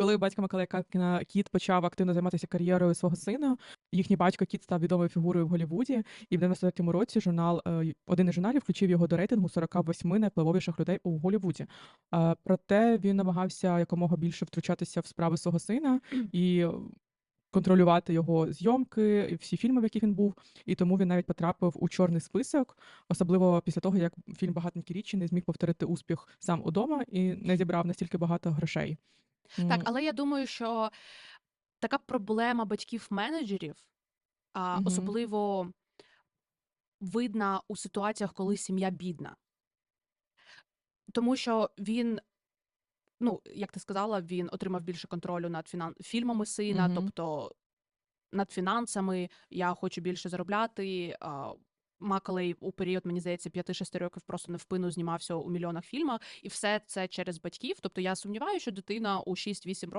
Коли батько Макалея Калкіна Кіт почав активно займатися кар'єрою свого сина, їхній батько Кіт став відомою фігурою в Голлівуді, і в 93-му році журнал е, один із журналів включив його до рейтингу 48 найвпливовіших людей у Голлівуді. Е, Проте він намагався якомога більше втручатися в справи свого сина і контролювати його зйомки, всі фільми, в яких він був, і тому він навіть потрапив у чорний список, особливо після того, як фільм Багатенькі річі не зміг повторити успіх сам удома і не зібрав настільки багато грошей. Так, але я думаю, що така проблема батьків-менеджерів, а, Мгм. особливо видна у ситуаціях, коли сім'я бідна. Тому що він, ну, як ти сказала, він отримав більше контролю над фінан... фільмами сина, Мгм. тобто над фінансами. Я хочу більше заробляти. А, Макалей у період, мені здається, 5-6 років просто невпинно знімався у мільйонах фільмах, і все це через батьків. Тобто я сумніваюся, що дитина у 6-8 років.